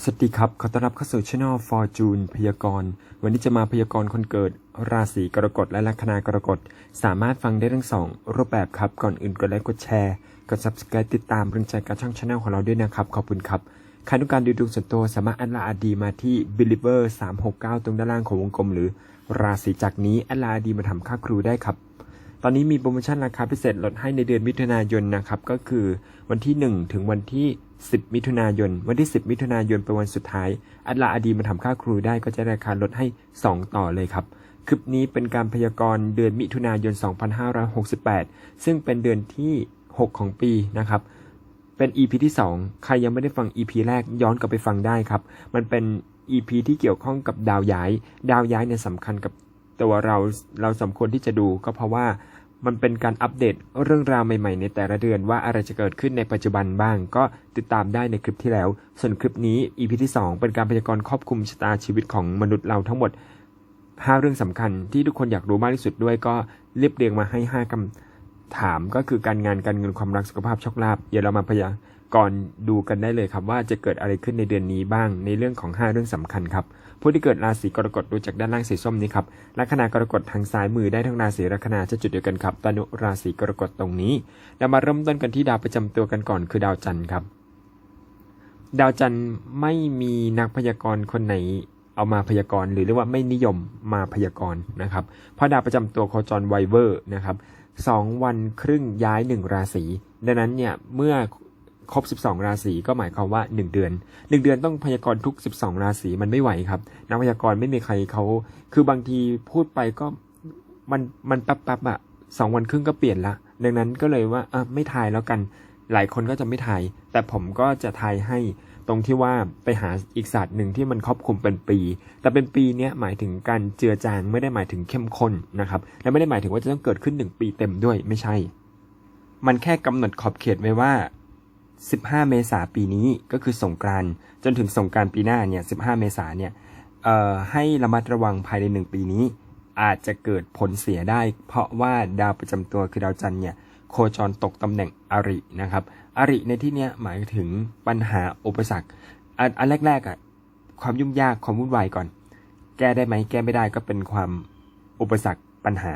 สวัสดีครับ ขอต้อนรับเข้าสู่ช่อง Fortune พยากรณ์ วันนี้จะมาพยากรณ์คนเกิด ราศีกรกฎและลัคนากรกฎ สามารถฟังได้ทั้งสองรูปแบบครับ ก่อนอื่นกดไลค์กดแชร์ กด subscribe ติดตามเรื่องใจกับช่องช anel ของเราด้วยนะครับ ขอบคุณครับ ใครต้องการดูดวงส่วนตัวสามารถแอดลน์อาดีมาที่ believer 369 ตรงด้านล่างของวงกลม หรือ ราศีจากนี้อดลน์อาดีมาทำค่าครูได้ครับ ตอนนี้มีโปรโมชั่นราคาพิเศษลดให้ในเดือนมิถุนายนนะครับ ก็คือวันที่ 1 ถึงวันที่ 10 มิถุนายน วันที่ 10 มิถุนายนเป็นวันสุดท้าย อัดลาอดีมาทำค่าครูได้ก็จะราคาลดให้ 2 ต่อเลยครับ คลิปนี้เป็นการพยากรณ์เดือนมิถุนายน 2568 ซึ่งเป็นเดือนที่ 6 ของปีนะครับ เป็น EP ที่ 2 ใครยังไม่ได้ฟัง EP แรกย้อนกลับไปฟังได้ครับ มันเป็น EP ที่เกี่ยวข้องกับดาวย้าย ดาวย้ายเนี่ยสำคัญกับตัวเราเราสมควรที่จะดูก็เพราะว่า มันเป็นการอัปเดตเรื่องราวใหม่ๆ ในแต่ละเดือนว่าอะไรจะเกิดขึ้นในปัจจุบันบ้าง ก็ติดตามได้ในคลิปที่แล้ว ส่วนคลิปนี้ EP ที่ 2 เป็นการพยากรณ์ครอบคลุมชะตาชีวิตของมนุษย์เราทั้งหมด 5 เรื่องสำคัญที่ทุกคนอยากรู้มากที่สุดด้วยก็เรียบเรียงมาให้ 5คำถามก็คือการงานการเงินความรักสุขภาพโชคลาภเดี๋ยวเรามาพยากรณ์ดูกันได้เลยครับว่าจะเกิดอะไรขึ้นในเดือนนี้บ้างในเรื่องของ 5 เรื่องสำคัญครับ ผู้ที่เกิดราศีกรกฎดูจากด้านล่างสีส้มนี้ครับลัคนากรกฎทางซ้ายมือได้ทั้งราศีลัคนาจะจุดเดียวกันครับตนุราศีกรกฎตรงนี้เรามาเริ่มต้นกันที่ดาวประจำตัวกันก่อนคือดาวจันทร์ครับ ดาวจันทร์ไม่มีนักพยากรณ์คนไหนเอามาพยากรณ์หรือเรียกว่าไม่นิยมมาพยากรณ์นะครับเพราะดาวประจำตัวโคจรไวเวอร์นะครับสองวันครึ่งย้ายหนึ่งราศีดังนั้นเนี่ยเมื่อ ครบ 12 ราศีก็หมายความว่า 1 เดือน 1 เดือนต้องพยากรณ์ทุก 12 ราศีมันไม่ไหวครับ นักพยากรณ์ไม่มีใครเขาคือบางทีพูดไปก็มันมันแป๊บอะสองวันครึ่งก็เปลี่ยนละ ดังนั้นก็เลยว่าอะไม่ทายแล้วกัน หลายคนก็จะไม่ทาย แต่ผมก็จะทายให้ตรงที่ว่าไปหาอีกศาสตร์หนึ่งที่มันครอบคลุมเป็นปี แต่เป็นปีเนี้ยหมายถึงการเจือจางไม่ได้หมายถึงเข้มข้นนะครับ และไม่ได้หมายถึงว่าจะต้องเกิดขึ้นหนึ่งปีเต็มด้วยไม่ใช่ มันแค่กำหนดขอบเขตไว้ว่า 15 เมษาปีนี้ก็คือสงกรานต์จนถึงสงกรานต์ปีหน้าเนี่ย 15 เมษาเนี่ยให้ระมัดระวังภายในหนึ่งปีนี้ อาจจะเกิดผลเสียได้ เพราะว่าดาวประจำตัวคือดาวจันทร์เนี่ยโคจรตกตำแหน่งอรินะครับอริในที่เนี้ยหมายถึงปัญหาอุปสรรคอันอันแรกๆอะความยุ่งยากความวุ่นวายก่อน แก้ได้ไหมแก้ไม่ได้ก็เป็นความอุปสรรคปัญหา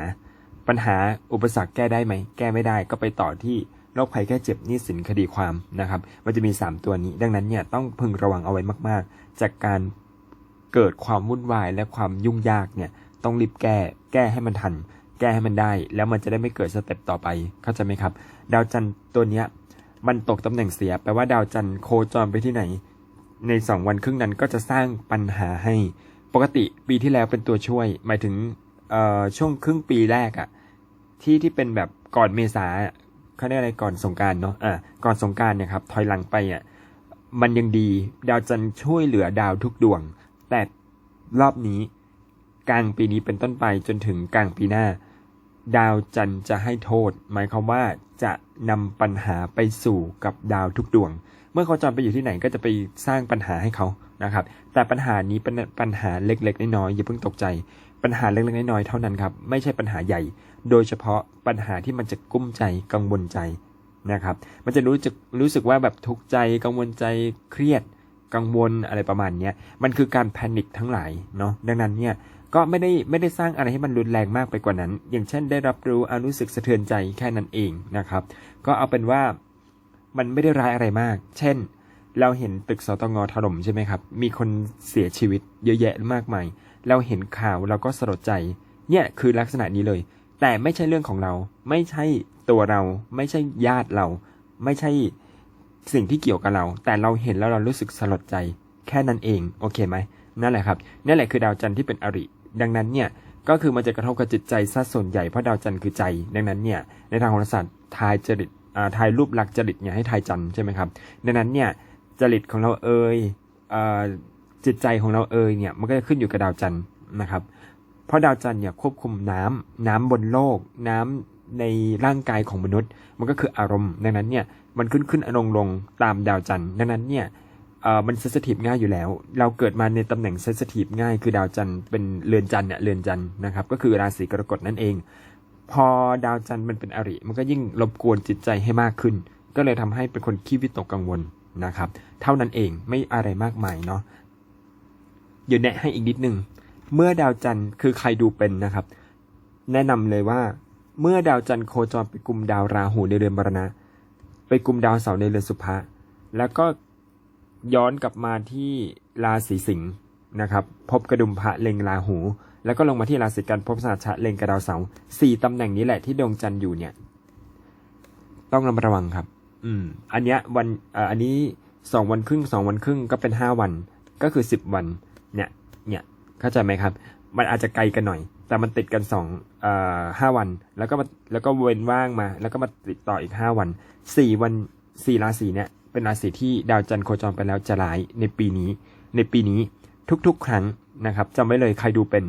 ปัญหาอุปสรรคแก้ได้ไหมแก้ไม่ได้ก็ไปต่อที่ โรคภัยแค่เจ็บนี้สินคดีความนะครับ มันจะมี 3 ตัวนี้ ดังนั้นเนี่ยต้องพึงระวังเอาไว้มาก ๆ จากการเกิดความวุ่นวายและความยุ่งยากเนี่ยต้องรีบแก้ แก้ให้มันทัน แก้ให้มันได้ แล้วมันจะได้ไม่เกิดสเต็ปต่อไป เข้าใจไหมครับ ดาวจันทร์ตัวเนี้ยมันตกตำแหน่งเสีย แปลว่าดาวจันทร์โคจรไปที่ไหน ใน 2 วันครึ่งนั้นก็จะสร้างปัญหาให้ ปกติปีที่แล้วเป็นตัวช่วย หมายถึงช่วงครึ่งปีแรกอะที่ที่เป็นแบบก่อนเมษา เขาเรียกอะไรก่อนสงการเนาะอะก่อนสงการเนี่ยครับถอยหลังไปอะมันยังดีดาวจันทร์ช่วยเหลือดาวทุกดวง แต่รอบนี้กลางปีนี้เป็นต้นไปจนถึงกลางปีหน้า ดาวจันทร์จะให้โทษ หมายความว่าจะนำปัญหาไปสู่กับดาวทุกดวง เมื่อเขาจรไปอยู่ที่ไหนก็จะไปสร้างปัญหาให้เขานะครับ แต่ปัญหานี้เป็นปัญหาเล็กๆน้อยๆอย่าเพิ่งตกใจ ปัญหาเล็กๆน้อยๆเท่านั้นครับ ไม่ใช่ปัญหาใหญ่ โดยเฉพาะปัญหาที่มันจะกุ้มใจกังวลใจนะครับ มันจะรู้สึกรู้สึกว่าแบบทุกข์ใจกังวลใจเครียดกังวลอะไรประมาณเนี้ยมันคือการแพนิคทั้งหลายเนาะดังนั้นเนี่ยก็ไม่ได้ไม่ได้สร้างอะไรให้มันรุนแรงมากไปกว่านั้น อย่างเช่น ได้รับรู้อารู้สึกสะเทือนใจแค่นั้นเองนะครับ ก็เอาเป็นว่ามันไม่ได้ร้ายอะไรมาก เช่น เราเห็นตึกสตงถล่มใช่ไหมครับ มีคนเสียชีวิตเยอะแยะมากมาย เราเห็นข่าวเราก็สลดใจ เนี่ยคือลักษณะนี้เลย แต่ไม่ใช่เรื่องของเรา ไม่ใช่ตัวเรา ไม่ใช่ญาติเรา ไม่ใช่สิ่งที่เกี่ยวกับเรา แต่เราเห็นแล้วเรารู้สึกสลดใจ แค่นั้นเอง โอเคไหมนั่นแหละครับนั่นแหละคือดาวจันทร์ที่เป็นอริ ดังนั้นเนี่ยก็คือมันจะกระทบกับจิตใจซะส่วนใหญ่เพราะดาวจันทร์คือใจ ดังนั้นเนี่ยในทางโหราศาสตร์ทายจริตอ่าทายรูปลักษณ์จริตเนี่ยให้ทายจันทร์ใช่ไหมครับดังนั้นเนี่ยจริตของเราเอ่ยอ่าจิตใจของเราเอ่ยเนี่ยมันก็จะขึ้นอยู่กับดาวจันทร์นะครับ เพราะดาวจันทร์เนี่ยควบคุมน้ำน้ำบนโลก น้ำในร่างกายของมนุษย์ มันก็คืออารมณ์ ดังนั้นเนี่ยมันขึ้นขึ้นลงลงตามดาวจันทร์ดังนั้นเนี่ยเอ่อมันเซสทีฟง่ายอยู่แล้ว เราเกิดมาในตำแหน่งเซสทีฟง่าย คือดาวจันทร์เป็นเรือนจันทร์เนี่ยเรือนจันทร์นะครับ ก็คือราศีกรกฎนั่นเอง พอดาวจันทร์มันเป็นอริ มันก็ยิ่งรบกวนจิตใจให้มากขึ้น ก็เลยทำให้เป็นคนขี้วิตกกังวลนะครับ เท่านั้นเองไม่อะไรมากมายเนาะเดี๋ยวแนะให้อีกนิดนึง เมื่อดาวจันทร์คือใครดูเป็นนะครับ แนะนำเลยว่า เมื่อดาวจันทร์โคจรไปกลุ่มดาวราหูในเรือนมรณะ ไปกลุ่มดาวเสาร์ในเรือนสุภะแล้วก็ย้อนกลับมาที่ราศีสิงห์นะครับ พบกระดุมพระเล็งราหู แล้วก็ลงมาที่ราศีกันพบสหัชะเล็งกระดาวเสาร์สี่ตำแหน่งนี้แหละที่ดวงจันทร์อยู่เนี่ย ต้องระมัดระวังครับ อืม อันเนี้ยวันอันนี้สองวันครึ่งสองวันครึ่งก็เป็นห้าวันก็คือสิบวัน เนี่ย เข้าใจไหมครับ มันอาจจะไกลกันหน่อย แต่มันติดกันสองเอ่อห้าวัน แล้วก็มาแล้วก็เว้นว่างมา แล้วก็มาติดต่ออีกห้าวันสี่วันสี่ราศีเนี่ยเป็นราศีที่ดาวจันทร์โคจรไปแล้วจะร้ายในปีนี้ ในปีนี้ทุกๆ ครั้งนะครับจำไว้เลยใครดูเป็น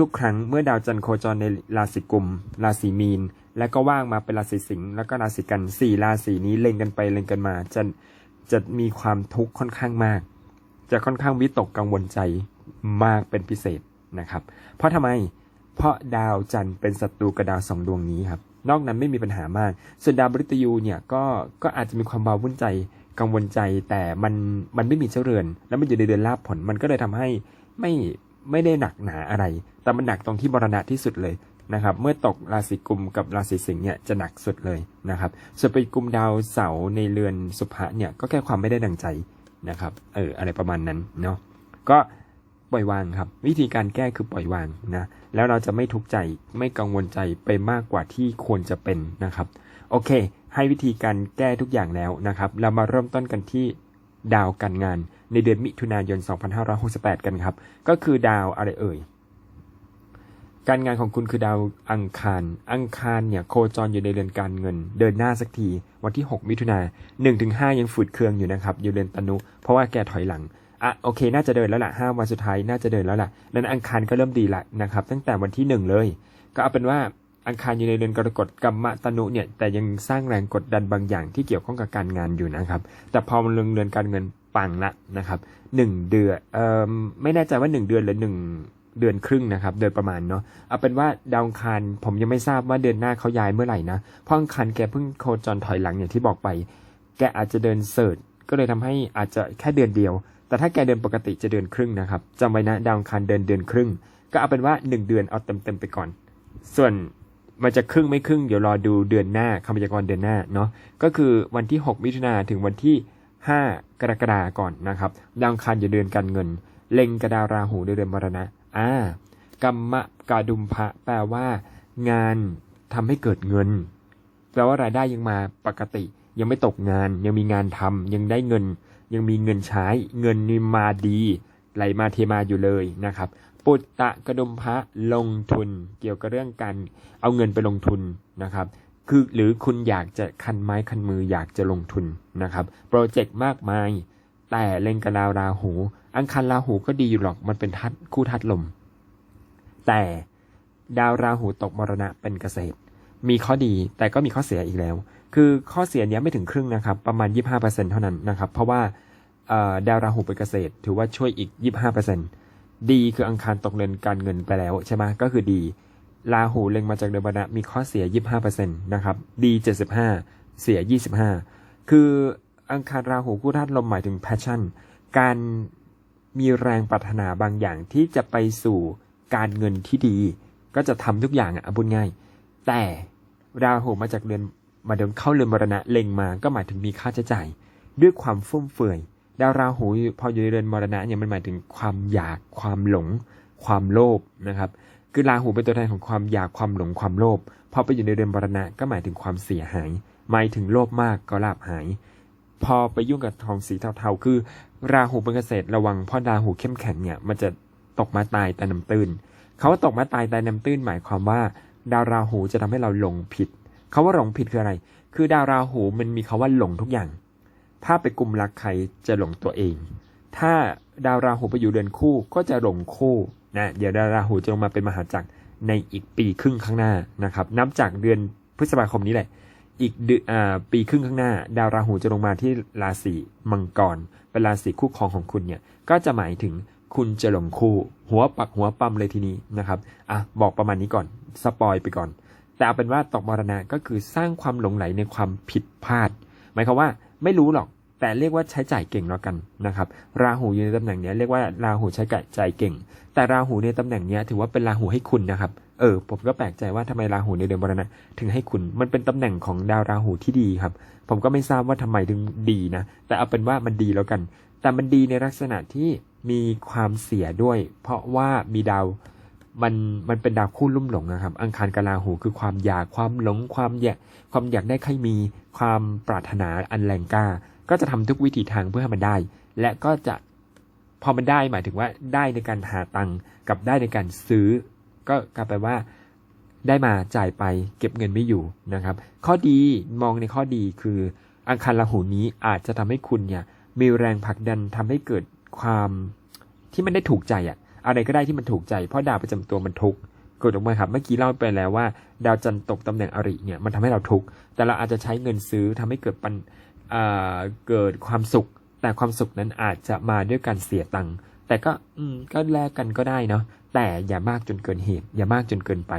ทุกๆ ครั้งเมื่อดาวจันทร์โคจรในราศีกุม ราศีมีน แล้วก็ว่างมาเป็นราศีสิงห์แล้วก็ราศีกันสี่ราศีนี้เล็งกันไปเล็งกันมาจะจะมีความทุกข์ค่อนข้างมาก จะค่อนข้างวิตกกังวลใจ มากเป็นพิเศษนะครับ เพราะทำไมเพราะดาวจันทร์เป็นศัตรูกับดาวสองดวงนี้ครับนอกนั้นไม่มีปัญหามาก ส่วนดาวบริตยูเนี่ยก็ก็อาจจะมีความเบาวุ่นใจกังวลใจแต่มันมันไม่มีเจ้าเรือน แล้วมันอยู่ในเดือนลาภผลมันก็เลยทำให้ไม่ไม่ได้หนักหนาอะไร แต่มันหนักตรงที่บรณะที่สุดเลยนะครับ เมื่อตกราศีกุมกับราศีสิงห์เนี่ยจะหนักสุดเลยนะครับ ส่วนไปกุมดาวเสาในเรือนสุภะเนี่ยก็แค่ความไม่ได้ดังใจนะครับ เอออะไรประมาณนั้นเนาะ ก็ ปล่อยวางครับ วิธีการแก้คือปล่อยวางนะแล้วเราจะไม่ทุกข์ใจไม่กังวลใจไปมากกว่าที่ควรจะเป็นนะครับ โอเค ให้วิธีการแก้ทุกอย่างแล้วนะครับ เรามาเริ่มต้นกันที่ดาวการงานในเดือนมิถุนายน 2568 กันครับ ก็คือดาวอะไรเอ่ย การงานของคุณคือดาวอังคาร อังคารเนี่ยโคจรอยู่ในเรือนการเงิน เดินหน้าสักที วันที่ 6 มิถุนา1ถึง5ยังฝืดเคืองอยู่นะครับ อยู่เรือนตนุ เพราะว่าแกถอยหลัง อะโอเค น่าจะเดินแล้วล่ะห้าวันสุดท้ายน่าจะเดินแล้วล่ะนั้นอังคารก็เริ่มดีละนะครับ ตั้งแต่วันที่หนึ่งเลย ก็เอาเป็นว่าอังคารอยู่ในเรือนกรกฎกรรมะตนุเนี่ยแต่ยังสร้างแรงกดดันบางอย่างที่เกี่ยวข้องกับการงานอยู่นะครับ แต่พอมันลงเรือนการเงินปังละนะครับหนึ่งเดือนเอ่อไม่แน่ใจว่าหนึ่งเดือนหรือหนึ่งเดือนครึ่งนะครับโดยประมาณเนาะเอาเป็นว่าดาวอังคารผมยังไม่ทราบว่าเดือนหน้าเขาย้ายเมื่อไหร่นะเพราะอังคารแกเพิ่งโคจรถอยหลังอย่างที่บอกไป แกอาจจะเดินเสิร์ชก็เลยทำให้อาจจะแค่เดือนเดียว แต่ถ้าแกเดินปกติจะเดือนครึ่งนะครับจำไว้นะดาวอังคารเดินเดือนครึ่ง ก็เอาเป็นว่า 1 เดือนเอาเต็มๆไปก่อน ส่วนมันจะครึ่งไม่ครึ่งเดี๋ยวรอดูเดือนหน้าคำพยากรณ์เดือนหน้าเนาะก็คือวันที่ 6 มิถุนาถึงวันที่ 5 กรกฎาก่อนนะครับดาวอังคารอยู่เดือนการเงิน เล็งกระดาราหูในเดือนมรณะอ่ากรรมะกาดุมพะแปลว่า งานทำให้เกิดเงิน แปลว่ารายได้ยังมาปกติ ยังไม่ตกงานยังมีงานทำยังได้เงิน ยังมีเงินใช้เงินนี่มาดีไหลมาเทมาอยู่เลยนะครับ ปุตตะกระดมพระลงทุนเกี่ยวกับเรื่องการเอาเงินไปลงทุนนะครับ คือหรือคุณอยากจะคันไม้คันมืออยากจะลงทุนนะครับโปรเจกต์มากมาย แต่เล็งกับดาวราหู อังคารราหูก็ดีอยู่หรอกมันเป็นทัดคู่ทัดลม แต่ดาวราหูตกมรณะเป็นเกษตร มีข้อดีแต่ก็มีข้อเสียอีกแล้ว คือข้อเสียเนี้ยไม่ถึงครึ่งนะครับ ประมาณ 25%เท่านั้นนะครับ เพราะว่าดาวราหูเป็นเกษตร ถือว่าช่วยอีก 25%ดีคืออังคารตกเรือนการเงินไปแล้วใช่ไหมก็คือดีราหูเล็งมาจากเดือนมรณะมีข้อเสีย 25%นะครับดี75 เสีย 25 คืออังคารราหูคู่ธาตุลมหมายถึง passion การมีแรงปรารถนาบางอย่างที่จะไปสู่การเงินที่ดี ก็จะทำทุกอย่างอะเอาพูดง่าย แต่ราหูมาจากเดือน มาเดินเข้าเรือนมรณะเล็งมาก็หมายถึงมีค่าใช้จ่าย ด้วยความฟุ่มเฟือยดาวราหูพออยู่ในเรือนมรณะเนี่ยมันหมายถึงความอยากความหลง ความโลภนะครับคือราหูเป็นตัวแทนของความอยากความหลงความโลภพอไปอยู่ในเรือนมรณะก็หมายถึงความเสียหาย หมายถึงโลภมากก็ลาภหาย พอไปยุ่งกับทองสีเทาๆคือ ราหูเป็นเกษตรระวังเพราะราหูเข้มแข็งเนี่ยมันจะตกมาตายแต่น้ำตื้นเขาตกมาตายแต่น้ำตื้นหมายความว่า ดาวราหูจะทำให้เราหลงผิด เขาว่าหลงผิดคืออะไร คือดาวราหูมันมีคาว่าหลงทุกอย่าง ถ้าไปกลุ่มรักใครจะหลงตัวเอง ถ้าดาวราหูไปอยู่เดือนคู่ก็จะหลงคู่นะเดี๋ยวดาวราหูจะลงมาเป็นมหาจักรในอีกปีครึ่งข้างหน้านะครับ นับจากเดือนพฤษภาคมนี้แหละ อีกเดือนปีครึ่งข้างหน้า ดาวราหูจะลงมาที่ราศีมังกรเป็นราศีคู่ครองของคุณเนี่ย ก็จะหมายถึงคุณจะหลงคู่ หัวปักหัวปั๊มเลยทีนี้นะครับ อะ บอกประมาณนี้ก่อน สปอยไปก่อน แต่เอาเป็นว่าตกมรณะก็คือสร้างความหลงไหลในความผิดพลาด หมายความว่าไม่รู้หรอกแต่เรียกว่าใช้จ่ายเก่งแล้วกันนะครับ ราหูอยู่ในตำแหน่งนี้เรียกว่าราหูใช้จ่ายเก่ง แต่ราหูในตำแหน่งนี้ถือว่าเป็นราหูให้คุณนะครับ เออ ผมก็แปลกใจว่าทำไมราหูในเดือนมรณะถึงให้คุณ มันเป็นตำแหน่งของดาวราหูที่ดีครับ ผมก็ไม่ทราบว่าทำไมถึงดีนะ แต่เอาเป็นว่ามันดีแล้วกัน แต่มันดีในลักษณะที่มีความเสียด้วย เพราะว่ามีดาว มันมันเป็นดาวคู่ลุ่มหลงนะครับ อังคารกับราหูคือความอยากความหลงความอยากความอยากได้ใครมีความปรารถนาอันแรงกล้า ก็จะทำทุกวิถีทางเพื่อให้มันได้ และก็จะพอมันได้หมายถึงว่าได้ในการหาตังค์กับได้ในการซื้อ ก็กลายไปว่าได้มาจ่ายไปเก็บเงินไม่อยู่นะครับ ข้อดีมองในข้อดีคือ อังคารราหูนี้อาจจะทำให้คุณเนี่ยมีแรงผลักดันทำให้เกิดความที่มันได้ถูกใจอะ อะไรก็ได้ที่มันถูกใจ เพราะดาวประจำตัวมันทุกข์กดออกมาครับเมื่อกี้เล่าไปแล้วว่า ดาวจันทร์ตกตำแหน่งอริเนี่ยมันทำให้เราทุกข์แต่เราอาจจะใช้เงินซื้อทำให้เกิดปันอ่าเกิดความสุข แต่ความสุขนั้นอาจจะมาด้วยการเสียตังค์แต่ก็อืมก็แลกกันก็ได้เนาะแต่อย่ามากจนเกินเหตุ อย่ามากจนเกินไป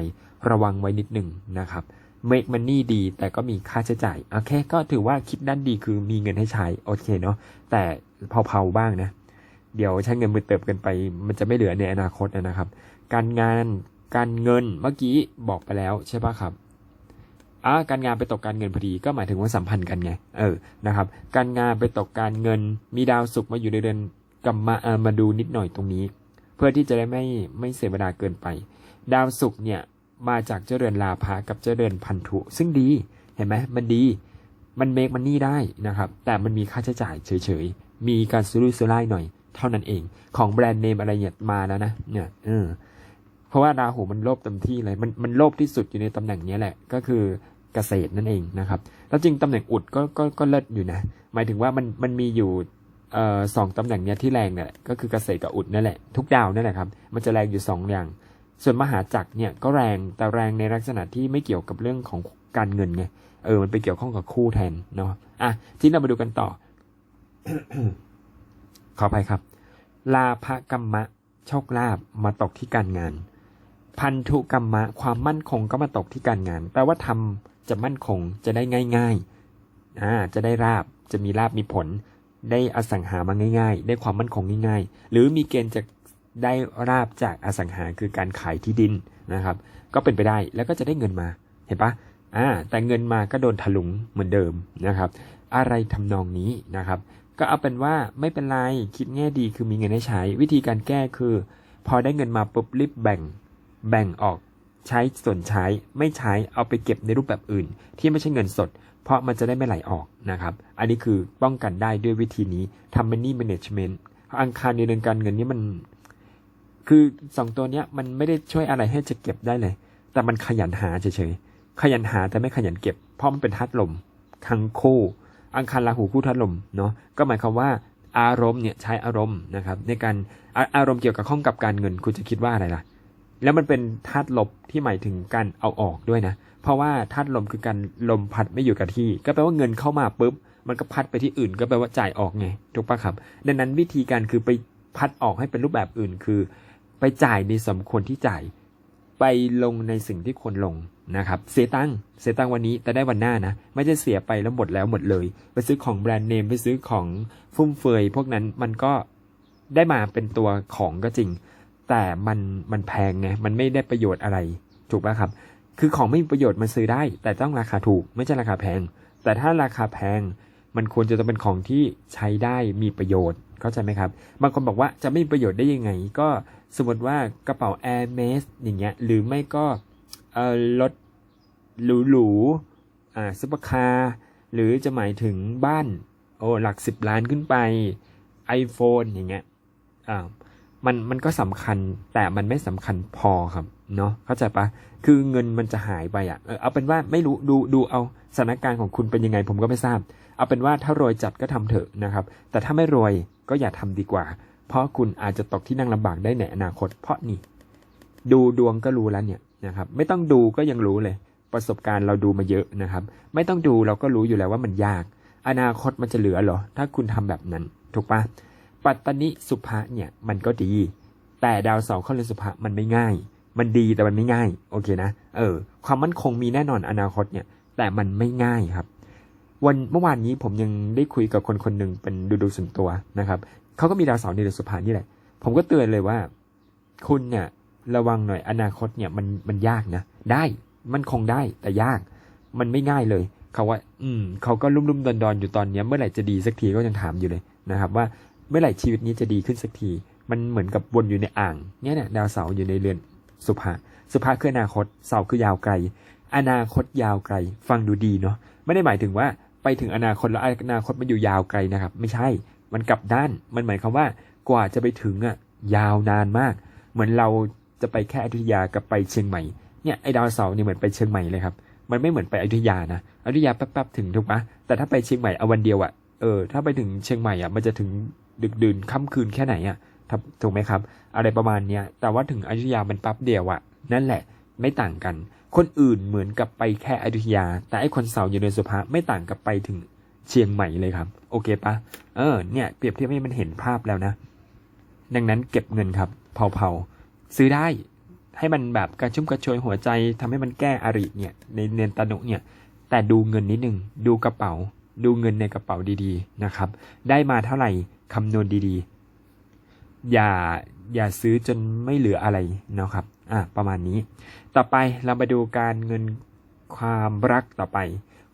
ระวังไว้นิดหนึ่งนะครับเมกมันนี่ดีแต่ก็มีค่าใช้จ่ายโอเคก็ถือว่าคิดด้านดีคือมีเงินให้ใช้โอเคเนาะแต่เผาๆบ้างนะ เดี๋ยวใช้เงินมือเติบกินไป มันจะไม่เหลือในอนาคตนะครับ การงานการเงินเมื่อกี้บอกไปแล้วใช่ปะครับอ่าการงานไปตกการเงินพอดีก็หมายถึงว่าสัมพันธ์กันไงเออนะครับ การงานไปตกการเงิน มีดาวศุกร์มาอยู่ในเดือนกรรมะเออมาดูนิดหน่อยตรงนี้ เพื่อที่จะได้ไม่ไม่เสียเวลาเกินไป ดาวศุกร์เนี่ยมาจากเจ้าเรือนลาภะกับเจ้าเรือนพันธุ ซึ่งดีเห็นไหมมันดี มันเมคมันนี่ได้นะครับ แต่มันมีค่าใช้จ่ายเฉยๆ มีการซื้อรุ่ยซื้อไล่หน่อย เท่านั้นเอง ของแบรนด์เนมอะไรเนี่ยมาแล้วนะเนี่ยเออเพราะว่าราหูมันโลภเต็มที่เลยมันมันโลภที่สุดอยู่ในตำแหน่งนี้แหละ ก็คือเกษตรนั่นเองนะครับ แล้วจริงตำแหน่งอุดก็ก็ก็เลิศอยู่นะ หมายถึงว่ามันมันมีอยู่เอ่อสองตำแหน่งเนี้ยที่แรงเนี่ยก็คือเกษตรกับอุดนั่นแหละทุกดาวนั่นแหละครับ มันจะแรงอยู่สองอย่าง ส่วนมหาจักรเนี่ยก็แรงแต่แรงในลักษณะที่ไม่เกี่ยวกับเรื่องของการเงินไงเออมันไปเกี่ยวข้องกับคู่แทนเนาะอะที่เรามาดูกันต่อ ขออภัยครับ ลาภกรรมะโชคลาภมาตกที่การงาน พันธุกรรมะความมั่นคงก็มาตกที่การงาน แปลว่าทำจะมั่นคงจะได้ง่ายๆอ่าจะได้ราบจะมีราบมีผล ได้อสังหามาง่าย ๆ ได้ความมั่นคงง่ายๆ หรือมีเกณฑ์จะได้ราบจากอสังหาคือการขายที่ดินนะครับ ก็เป็นไปได้แล้วก็จะได้เงินมาเห็นปะอ่าแต่เงินมาก็โดนถลุงเหมือนเดิมนะครับ อะไรทำนองนี้นะครับ ก็เอาเป็นว่าไม่เป็นไร คิดแง่ดีคือมีเงินให้ใช้ วิธีการแก้คือ พอได้เงินมาปุ๊บรีบแบ่ง แบ่งออกใช้ส่วนใช้ไม่ใช้เอาไปเก็บในรูปแบบอื่น ที่ไม่ใช่เงินสด เพราะมันจะได้ไม่ไหลออกนะครับ อันนี้คือป้องกันได้ด้วยวิธีนี้ทำ money management อังคารในเรื่องการเงินนี่มัน คือสองตัวเนี้ยมันไม่ได้ช่วยอะไรให้จะเก็บได้เลย แต่มันขยันหาเฉยๆขยันหาแต่ไม่ขยันเก็บ เพราะมันเป็นทัดลมทั้งคู่ อังคารราหูคู่ทัดลมเนาะก็หมายความว่าอารมณ์เนี่ยใช้อารมณ์นะครับในการอาอารมณ์เกี่ยวกับข้องกับการเงินคุณจะคิดว่าอะไรล่ะ แล้วมันเป็นธาตุลบที่หมายถึงการเอาออกด้วยนะ เพราะว่าธาตุลมคือการลมพัดไม่อยู่กับที่ ก็แปลว่าเงินเข้ามาปุ๊บมันก็พัดไปที่อื่นก็แปลว่าจ่ายออกไงถูกปะครับ ดังนั้นวิธีการคือไปพัดออกให้เป็นรูปแบบอื่นคือ ไปจ่ายในสมควรที่จ่าย ไปลงในสิ่งที่ควรลง นะครับเสียตังค์เสียตังค์วันนี้แต่ได้วันหน้านะ ไม่ใช่เสียไปแล้วหมดแล้วหมดเลย ไปซื้อของแบรนด์เนมไปซื้อของฟุ่มเฟือยพวกนั้นมันก็ได้มาเป็นตัวของก็จริง แต่มันมันแพงไงมันไม่ได้ประโยชน์อะไรถูกป่ะครับ คือของไม่มีประโยชน์มันซื้อได้ แต่ต้องราคาถูกไม่ใช่ราคาแพง แต่ถ้าราคาแพงมันควรจะต้องเป็นของที่ใช้ได้มีประโยชน์เข้าใจไหมครับบางคนบอกว่าจะไม่มีประโยชน์ได้ยังไง ก็สมมติว่ากระเป๋า Air m e s อย่างเงี้ยหรือไม่ก็ เอ่อรถหรูๆอ่าซุปเปอร์คาร์หรือจะหมายถึงบ้านโอ้หลักสิบล้านขึ้นไป iPhone อย่างเงี้ยอ่ามันมันก็สำคัญแต่มันไม่สำคัญพอครับเนาะเข้าใจปะคือเงินมันจะหายไปอะ่ะเออเอาเป็นว่าไม่รู้ดูดูเอาสถานการณ์ของคุณเป็นยังไงผมก็ไม่ทราบ เอาเป็นว่าถ้ารวยจัดก็ทำเถอะนะครับ แต่ถ้าไม่รวยก็อย่าทำดีกว่า เพราะคุณอาจจะตกที่นั่งลำบากได้ในอนาคตเพราะนี่ ดูดวงก็รู้แล้วเนี่ยนะครับ ไม่ต้องดูก็ยังรู้เลย ประสบการณ์เราดูมาเยอะนะครับ ไม่ต้องดูเราก็รู้อยู่แล้วว่ามันยาก อนาคตมันจะเหลือเหรอ ถ้าคุณทำแบบนั้น ถูกปะปัตตนิสุภะเนี่ยมันก็ดี แต่ดาวเสาร์เข้าเรือนสุภะมันไม่ง่าย มันดีแต่มันไม่ง่าย โอเคนะ เออ ความมั่นคงมีแน่นอนอนาคตเนี่ย แต่มันไม่ง่ายครับ วันเมื่อวานนี้ผมยังได้คุยกับคนคนหนึ่งเป็นดูดูส่วนตัวนะครับเขาก็มีดาวเสาร์ในเดือนสุภานี่แหละ ผมก็เตือนเลยว่า คุณเนี่ย ระวังหน่อยอนาคตเนี่ยมันมันยากนะ ได้มันคงได้แต่ยาก มันไม่ง่ายเลย เขาว่า อืม เขาก็ลุ่มๆดอนๆอนอยู่ตอนเนี้ยเมื่อไหร่จะดีสักทีก็ยังถามอยู่เลยนะครับ ว่าเมื่อไหร่ชีวิตนี้จะดีขึ้นสักที มันเหมือนกับวนอยู่ในอ่างเนี่ยเนี่ยดาวเสาร์อยู่ในเรือนสุภาสุภาคืออนาคตเสาร์คือยาวไกล อนาคตยาวไกล ฟังดูดีเนาะไม่ได้หมายถึงว่าไปถึงอนาคตแล้วอนาคตมันอยู่ยาวไกลนะครับ ไม่ใช่ มันกลับด้านมันหมายความว่ากว่าจะไปถึงอะยาวนานมาก เหมือนเรา จะไปแค่อยุธยากับไปเชียงใหม่เนี่ยไอ้ดาวเสาร์เนี่ยเหมือนไปเชียงใหม่เลยครับ มันไม่เหมือนไปอยุธยานะอยุธยาแป๊บๆถึงถูกปะแต่ถ้าไปเชียงใหม่เอาวันเดียวอะเออถ้าไปถึงเชียงใหม่อะมันจะถึงดึกดื่นค่ำคืนแค่ไหนอะถูกไหมครับ อะไรประมาณเนี้ยแต่ว่าถึงอยุธยามันแป๊บเดียวอะนั่นแหละไม่ต่างกัน คนอื่นเหมือนกับไปแค่อยุธยา แต่ไอ้คนเสาร์อยู่ในสุภาไม่ต่างกับไปถึงเชียงใหม่เลยครับ โอเคปะเออเนี่ยเปรียบเทียบให้มันเห็นภาพแล้วนะ ดังนั้นเก็บเงินครับเผาๆ ซื้อได้ ให้มันแบบกระชุ่มกระชวยหัวใจทำให้มันแก้อริเนี่ยในเนนตานุเนี่ย แต่ดูเงินนิดนึง ดูกระเป๋า ดูเงินในกระเป๋าดีๆนะครับ ได้มาเท่าไหร่คำนวณดีๆ อย่าอย่าซื้อจนไม่เหลืออะไรนะครับ อะประมาณนี้ ต่อไปเรามาดูการเงินความรักต่อไป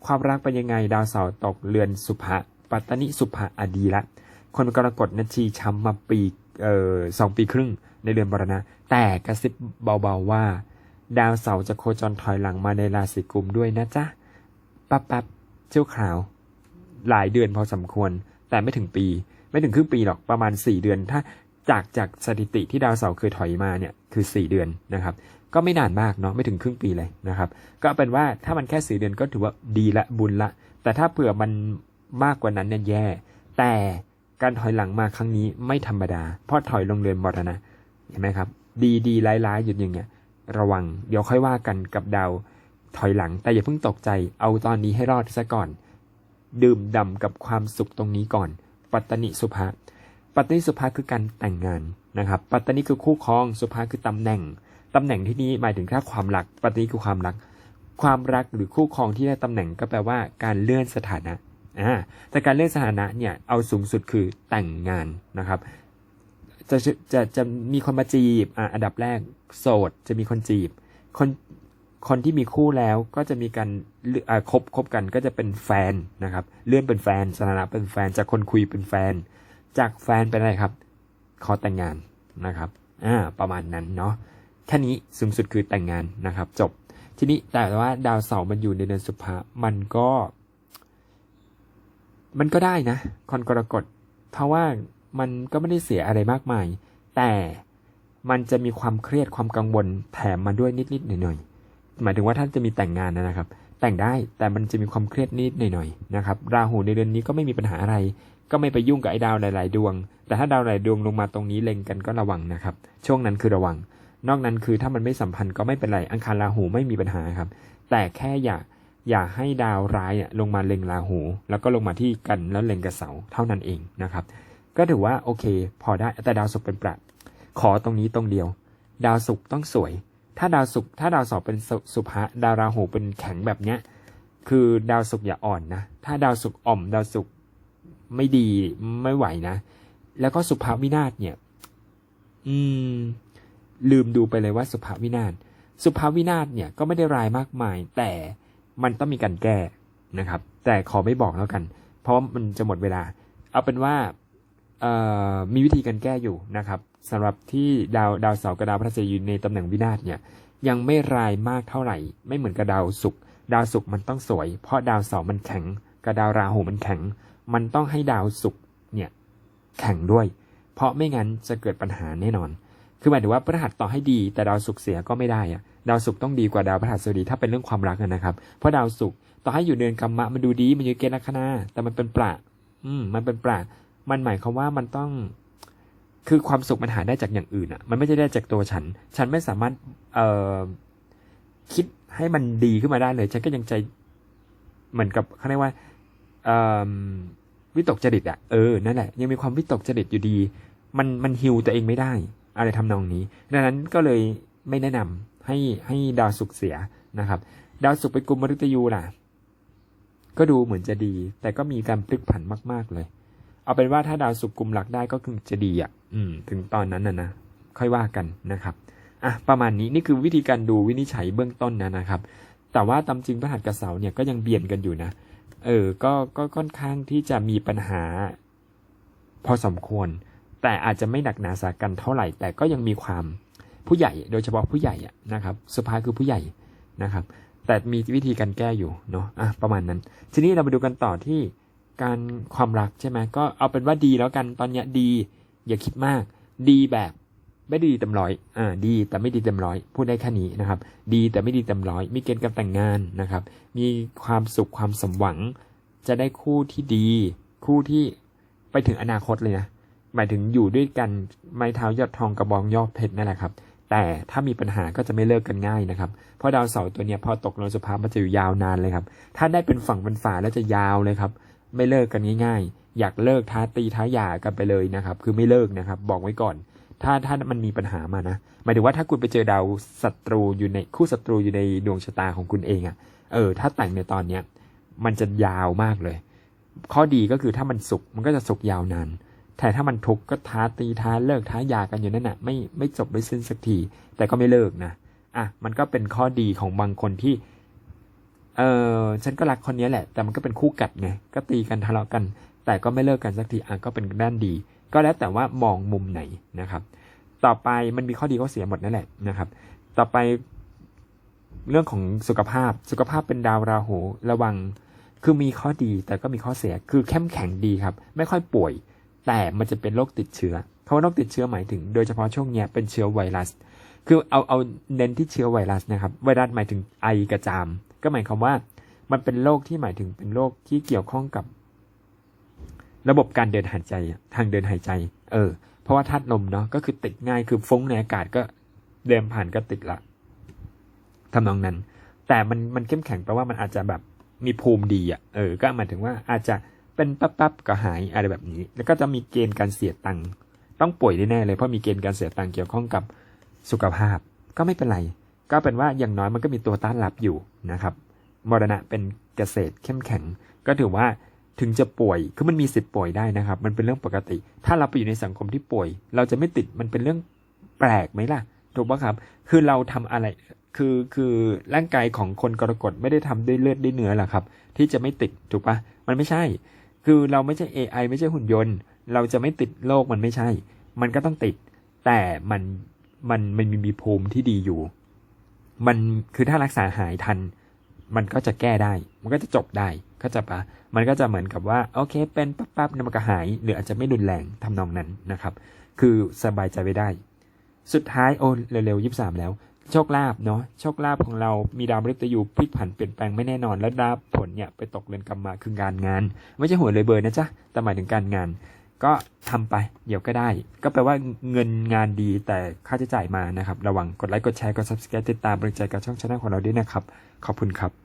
ความรักเป็นยังไงดาวเสาร์ตกเรือนสุภะปัตตนิสุภะอดีละ คนกรกฎนาชีช้ำมาปีเอ่อสองปีครึ่งในเดือนบรณะ แต่กระซิบเบาๆว่า ดาวเสาร์จะโคจรถอยหลังมาในราศีกุมด้วยนะจ๊ะปั๊บปั๊บเจ้าข่าว หลายเดือนพอสมควร แต่ไม่ถึงปี ไม่ถึงครึ่งปีหรอกประมาณ4เดือน ถ้าจากจากสถิติที่ดาวเสาร์เคยถอยมาเนี่ยคือ4เดือนนะครับ ก็ไม่นานมากเนาะไม่ถึงครึ่งปีเลยนะครับ ก็เอาเป็นว่าถ้ามันแค่สี่เดือนก็ถือว่าดีละบุญละ แต่ถ้าเผื่อมันมากกว่านั้นเนี่ยแย่ แต่การถอยหลังมาครั้งนี้ไม่ธรรมดา เพราะถอยลงเรือนมรณะเห็นไหมครับ ดีดีร้ายร้ายหยุดอย่างเงี้ยระวังเดี๋ยวค่อยว่ากันกับดาวถอยหลังแต่อย่าเพิ่งตกใจเอาตอนนี้ให้รอดซะก่อน ดื่มด่ำกับความสุขตรงนี้ก่อน ปัตตนิสุภาปัตตนิสุภาคือการแต่งงานนะครับปัตตนิคือคู่ครองสุภาคือตำแหน่งตำแหน่งที่นี้หมายถึงแค่ความรักปัตตนิคือความรัก ความรักหรือคู่ครองที่ได้ตำแหน่งก็แปลว่าการเลื่อนสถานะอ่าแต่การเลื่อนสถานะเนี่ยเอาสูงสุดคือแต่งงานนะครับ จะจะจะจะมีคนมาจีบอ่าอันดับแรกโสดจะมีคนจีบ คนคนที่มีคู่แล้วก็จะมีการเลือกอ่าคบคบกันก็จะเป็นแฟนนะครับ เลื่อนเป็นแฟนสถานะเป็นแฟนจากคนคุยเป็นแฟน จากแฟนเป็นอะไรครับ ขอแต่งงานนะครับอ่าประมาณนั้นเนาะแค่นี้สูงสุดคือแต่งงานนะครับ จบทีนี้แต่ว่าดาวเสาร์มันอยู่ในเดือนสุภามันก็ มันก็ได้นะคนกรกฎเพราะว่า มันก็ไม่ได้เสียอะไรมากมาย แต่มันจะมีความเครียดความกังวลแถมมาด้วยนิดๆหน่อยๆหมายถึงว่าท่านจะมีแต่งงานนะครับ แต่งได้แต่มันจะมีความเครียดนิดหน่อยๆนะครับ ราหูในเดือนนี้ก็ไม่มีปัญหาอะไร ก็ไม่ไปยุ่งกับไอ้ดาวหลาย ๆ ดวง แต่ถ้าดาวหลายดวงลงมาตรงนี้เล็งกันก็ระวังนะครับ ช่วงนั้นคือระวัง นอกนั้นคือถ้ามันไม่สัมพันธ์ก็ไม่เป็นไรอังคารราหูไม่มีปัญหาครับ แต่แค่อย่าอย่าให้ดาวร้ายลงมาเล็งราหู แล้วก็ลงมาที่กันแล้วเล็งกับเสาเท่านั้นเองนะครับ ก็ถือว่าโอเค พอได้แต่ดาวศุกร์เป็นประขอตรงนี้ตรงเดียว ดาวศุกร์ต้องสวย ถ้าดาวศุกร์ถ้าดาวเสาร์เป็นสุสุภะดาวราหูเป็นแข็งแบบเนี้ยคือดาวศุกร์อย่าอ่อนนะ ถ้าดาวศุกร์อ่อม ดาวศุกร์ไม่ดีไม่ไหวนะ แล้วก็สุภาวินาศเนี่ย อืม ลืมดูไปเลยว่าสุภาวินาศสุภาวินาศเนี่ยก็ไม่ได้รายมากมาย แต่มันต้องมีการแก้นะครับ แต่ขอไม่บอกแล้วกัน เพราะว่ามันจะหมดเวลา เอาเป็นว่า มีวิธีการแก้อยู่นะครับสำหรับที่ดาวดาวเสาร์กับดาวพฤหัสอยู่ในตำแหน่งวินาศเนี่ยยังไม่รายมากเท่าไหร่ ไม่เหมือนกับดาวศุกร์ดาวศุกร์มันต้องสวย เพราะดาวเสาร์มันแข็งกับดาวราหูมันแข็ง มันต้องให้ดาวศุกร์เนี่ยแข็งด้วย เพราะไม่งั้นจะเกิดปัญหาแน่นอน คือหมายถึงว่าพฤหัสต่อให้ดีแต่ดาวศุกร์เสียก็ไม่ได้อะดาวศุกร์ต้องดีกว่าดาวพฤหัสดีถ้าเป็นเรื่องความรักนะครับ เพราะดาวศุกร์ต่อให้อยู่เดือนกรรมะมันดูดีมันอยู่เกณฑ์ลัคนาแต่มันเป็นปราอืมมันเป็นปรา มันหมายความว่ามันต้องคือความสุขมันหาได้จากอย่างอื่นอะมันไม่ใช่ได้จากตัวฉัน ฉันไม่สามารถเอ่อคิดให้มันดีขึ้นมาได้เลย ฉันก็ยังใจเหมือนกับเขาเรียกว่าเอ่อวิตกจริตอะเออนั่นแหละยังมีความวิตกจริตอยู่ดี มันมันฮิวตัวเองไม่ได้ อะไรทำนองนี้ดังนั้นก็เลยไม่แนะนำให้ให้ดาวศุกเสียนะครับ ดาวศุกร์ไปกลุ่มมฤตยูล่ะ ก็ดูเหมือนจะดี แต่ก็มีการพลิกผันมาก ๆเลย เอาเป็นว่าถ้าดาวสุกกลุ่มหลักได้ก็คือจะดีอะ อืม ถึงตอนนั้นนะนะค่อยว่ากันนะครับอะประมาณนี้นี่คือวิธีการดูวินิจฉัยเบื้องต้นนะนะครับ แต่ว่าตามจริงพระหัตถ์กับเสาเนี่ยก็ยังเบียนกันอยู่นะเออก็ก็ค่อนข้างที่จะมีปัญหา พอสมควร แต่อาจจะไม่หนักหนาสากันเท่าไหร่ แต่ก็ยังมีความผู้ใหญ่ โดยเฉพาะผู้ใหญ่อะนะครับสุดท้ายคือผู้ใหญ่นะครับ แต่มีวิธีการแก้อยู่เนาะอะประมาณนั้น ทีนี้เรามาดูกันต่อที่ การความรักใช่ไหมก็เอาเป็นว่าดีแล้วกันตอนเนี้ยดี อย่าคิดมาก ดีแบบไม่ด้ดีเต็มร้อยอ่าดีแต่ไม่ดีเต็มร้อยพูดได้แค่นี้นะครับ ดีแต่ไม่ดีเต็มร้อยมีเกณฑ์การแต่งงานนะครับ มีความสุขความสมหวัง จะได้คู่ที่ดี คู่ที่ไปถึงอนาคตเลยนะหมายถึงอยู่ด้วยกันไม้เท้ายอดทองกระบองยอดเพชรนั่นแหละครับ แต่ถ้ามีปัญหาก็จะไม่เลิกกันง่ายนะครับ เพราะดาวเสาร์ตัวเนี้ยพอตกลงสุภาพมันจะอยู่ยาวนานเลยครับ ถ้าได้เป็นฝั่งเป็นฝาแล้วจะยาวเลยครับ ไม่เลิกกันง่ายๆ อยากเลิกท้าตีท้าหย่ากันไปเลยนะครับ คือไม่เลิกนะครับ บอกไว้ก่อน ถ้าถ้ามันมีปัญหามานะ หมายถึงว่าถ้าคุณไปเจอดาวศัตรูอยู่ในคู่ศัตรูอยู่ในดวงชะตาของคุณเองอะ่ะ เออ ถ้าแต่งในตอนเนี้ยมันจะยาวมากเลย ข้อดีก็คือถ้ามันสุกมันก็จะสุกยาวนานแต่ถ้ามันทุกข์ก็ท้าตีท้าเลิกท้ายากันอยู่นั่นน่ะไม่ไม่จบไม่สิ้นสักที แต่ก็ไม่เลิกนะอะมันก็เป็นข้อดีของบางคนที่ เออฉันก็รักคนนี้แหละ แต่มันก็เป็นคู่กัดไงก็ตีกันทะเลาะกัน แต่ก็ไม่เลิกกันสักทีอะก็เป็นด้านดี ก็แล้วแต่ว่ามองมุมไหนนะครับ ต่อไปมันมีข้อดีข้อเสียหมดนั่นแหละนะครับ ต่อไปเรื่องของสุขภาพสุขภาพเป็นดาวราหูระวังคือมีข้อดีแต่ก็มีข้อเสียคือเข้มแข็งดีครับ ไม่ค่อยป่วย แต่มันจะเป็นโรคติดเชื้อคำว่าโรคติดเชื้อหมายถึง โดยเฉพาะช่วงเนี้ยเป็นเชื้อไวรัส คือเอาเอาเน้นที่เชื้อไวรัสนะครับไวรัสหมายถึงไอกระจาม ก็หมายความว่ามันเป็นโรคที่หมายถึงเป็นโรคที่เกี่ยวข้องกับ ระบบการเดินหายใจทางเดินหายใจ เออ เพราะว่าธาตุลมเนาะก็คือติดง่ายคือฟุ้งในอากาศก็เดินผ่านก็ติดละทำนองนั้น แต่มันมันเข้มแข็งแปลว่ามันอาจจะแบบมีภูมิดีอะเออ ก็หมายถึงว่าอาจจะเป็นปั๊บปั๊บก็หายอะไรแบบนี้ แล้วก็จะมีเกณฑ์การเสียตังค์ต้องป่วยแน่เลยเพราะมีเกณฑ์การเสียตังค์เกี่ยวข้องกับสุขภาพ ก็ไม่เป็นไร ก็เป็นว่าอย่างน้อยมันก็มีตัวต้านรับอยู่นะครับมรณะเป็นเกษตรเข้มแข็ง ก็ถือว่าถึงจะป่วย คือมันมีสิทธิ์ป่วยได้นะครับ มันเป็นเรื่องปกติ ถ้าเราไปอยู่ในสังคมที่ป่วย เราจะไม่ติด มันเป็นเรื่องแปลกไหมล่ะ ถูกปะครับ คือเราทำอะไร คือ คือร่างกายของคนกรกฎไม่ได้ทำด้วยเลือดด้วยเนื้อหรอครับ ที่จะไม่ติด ถูกปะมันไม่ใช่ คือเราไม่ใช่ AI ไม่ใช่หุ่นยนต์ เราจะไม่ติดโรคมันไม่ใช่ มันก็ต้องติด แต่มัน มัน มันมีมีภูมิที่ดีอยู่ มันคือถ้ารักษาหายทัน มันก็จะแก้ได้ มันก็จะจบได้เข้าใจปะมันก็จะเหมือนกับว่าโอเค เป็นปั๊บปั๊บๆมันก็หาย หรืออาจจะไม่รุนแรงทำนองนั้นนะครับ คือสบายใจไปได้ สุดท้ายโอ้เร็วๆยี่สามแล้ว โชคลาภเนาะโชคลาภของเรามีดาวมฤตยูพลิกผันเปลี่ยนแปลงไม่แน่นอน แล้วดาวผลเนี่ยไปตกเรือนกรรมมาคืองานงาน ไม่ใช่หัวยเลยเบอร์นะจ๊ะแต่หมายถึงการงาน ก็ทำไปเดี๋ยวก็ได้ ก็แปลว่าเงินงานดีแต่ค่าใช้จ่ายมานะครับ ระวังกดไลค์กดแชร์กด subscribe ติดตามบริจาคกับช่องชาแนลของเราด้วยนะครับ ขอบคุณครับ